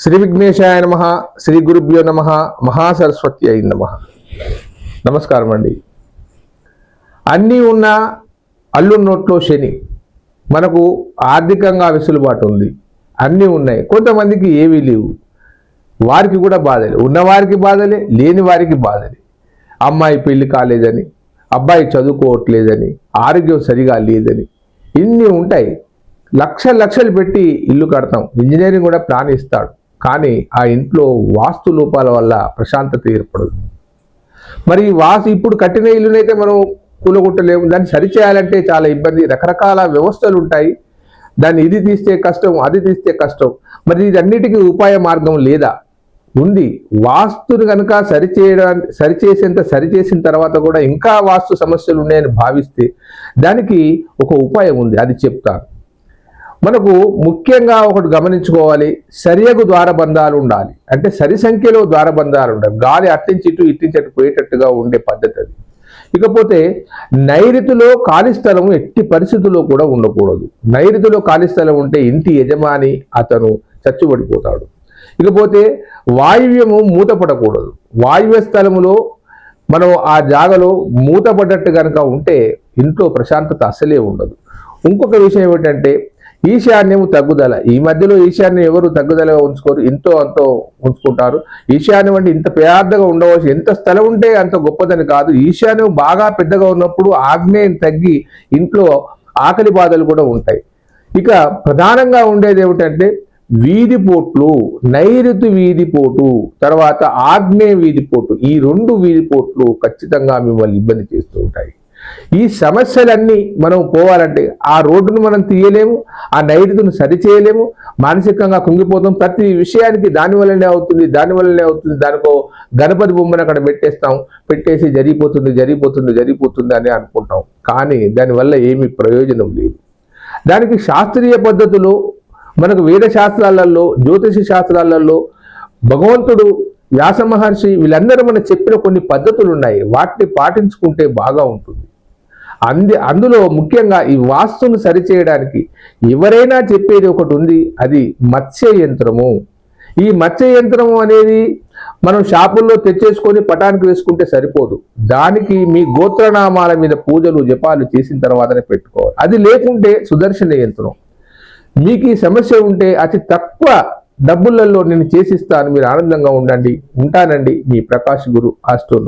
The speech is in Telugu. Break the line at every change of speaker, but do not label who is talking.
శ్రీ విఘ్నేశాయ నమ శ్రీ గురుభ్యో నమ మహాసరస్వతి అయి నమ. నమస్కారం అండి. అన్నీ ఉన్న అల్లు నోట్లో శని. మనకు ఆర్థికంగా వెసులుబాటు ఉంది. అన్నీ ఉన్నాయి. కొంతమందికి ఏవీ లేవు. వారికి కూడా బాధలే. ఉన్నవారికి బాధలే లేని వారికి బాధలే. అమ్మాయి పెళ్ళి కాలేదని అబ్బాయి చదువుకోవట్లేదని ఆరోగ్యం సరిగా లేదని ఇన్ని ఉంటాయి. లక్ష లక్షలు పెట్టి ఇల్లు కడతాం. ఇంజనీరింగ్ కూడా ప్లాన్ ఇస్తాడు. కానీ ఆ ఇంట్లో వాస్తు లోపాల వల్ల ప్రశాంతత ఏర్పడదు. మరి వాసు వాస్తు ఇప్పుడు కట్టిన ఇల్లునైతే మనం కూలగొట్టలేము. దాన్ని సరిచేయాలంటే చాలా ఇబ్బంది. రకరకాల వ్యవస్థలు ఉంటాయి. దాన్ని ఇది తీస్తే కష్టం అది తీస్తే కష్టం. మరి ఇది ఉపాయ మార్గం లేదా? ఉంది. వాస్తుని కనుక సరిచేయడానికి సరిచేసేంత సరిచేసిన తర్వాత కూడా ఇంకా వాస్తు సమస్యలు ఉన్నాయని భావిస్తే దానికి ఒక ఉపాయం ఉంది. అది చెప్తాను. మనకు ముఖ్యంగా ఒకటి గమనించుకోవాలి. సరియగు ద్వారబంధాలు ఉండాలి. అంటే సరి సంఖ్యలో ద్వారబంధాలు ఉండాలి. గాలి అట్టించి ఇటు ఇట్టించి అటు పోయేటట్టుగా ఉండే పద్ధతి అది. ఇకపోతే నైరుతిలో ఖాళీ స్థలం ఎట్టి పరిస్థితుల్లో కూడా ఉండకూడదు. నైరుతిలో ఖాళీ స్థలం ఉంటే ఇంటి యజమాని అతను చచ్చుబడిపోతాడు. ఇకపోతే వాయువ్యము మూతపడకూడదు. వాయువ్య స్థలములో మనం ఆ జాగలో మూతపడ్డట్టు కనుక ఉంటే ఇంట్లో ప్రశాంతత అసలే ఉండదు. ఇంకొక విషయం ఏమిటంటే ఈశాన్యము తగ్గుదల. ఈ మధ్యలో ఈశాన్యం ఎవరు తగ్గుదలగా ఉంచుకోరు? ఎంతో అంతో ఉంచుకుంటారు. ఈశాన్యం అంటే ఇంత పెద్దగా ఉండవచ్చు. ఎంత స్థలం ఉంటే అంత గొప్పదని కాదు. ఈశాన్యం బాగా పెద్దగా ఉన్నప్పుడు ఆగ్నేయం తగ్గి ఇంట్లో ఆకలి బాధలు కూడా ఉంటాయి. ఇక ప్రధానంగా ఉండేది ఏమిటంటే వీధి పోట్లు నైరుతి వీధి పోటు తర్వాత ఆగ్నేయ వీధి పోటు ఈ రెండు వీధి పోట్లు ఖచ్చితంగా మిమ్మల్ని ఇబ్బంది చేస్తూ ఉంటాయి. ఈ సమస్యలన్నీ మనం పోవాలంటే ఆ రోడ్డును మనం తీయలేము ఆ నైరుతిని సరిచేయలేము మానసికంగా కుంగిపోతాం. ప్రతి విషయానికి దాని వల్లనే అవుతుంది దాని వల్లనే అవుతుంది. దానికో గణపతి బొమ్మను అక్కడ పెట్టేస్తాం. పెట్టేసి జరిగిపోతుంది జరిగిపోతుంది జరిగిపోతుంది అని అనుకుంటాం. కానీ దానివల్ల ఏమీ ప్రయోజనం లేదు. దానికి శాస్త్రీయ పద్ధతిలో మనకు వేద శాస్త్రాలలో జ్యోతిష శాస్త్రాలలో భగవంతుడు వ్యాస మహర్షి వీళ్ళందరూ మనకు చెప్పిన కొన్ని పద్ధతులు ఉన్నాయి వాటిని పాటించుకుంటే బాగా ఉంటుంది. అంది అందులో ముఖ్యంగా ఈ వాస్తును సరిచేయడానికి ఎవరైనా చెప్పేది ఒకటి ఉంది అది మత్స్య యంత్రము. ఈ మత్స్య యంత్రము అనేది మనం షాపుల్లో తెచ్చేసుకొని పటానికి వేసుకుంటే సరిపోదు. దానికి మీ గోత్రనామాల మీద పూజలు జపాలు చేసిన తర్వాతనే పెట్టుకోవాలి. అది లేకుంటే సుదర్శన యంత్రం. మీకు ఈ సమస్య ఉంటే అతి తక్కువ డబ్బులలో నేను చేసిస్తాను మీరు ఆనందంగా ఉండండి ఉంటానండి. మీ ప్రకాష్ గురు ఆస్ట్రో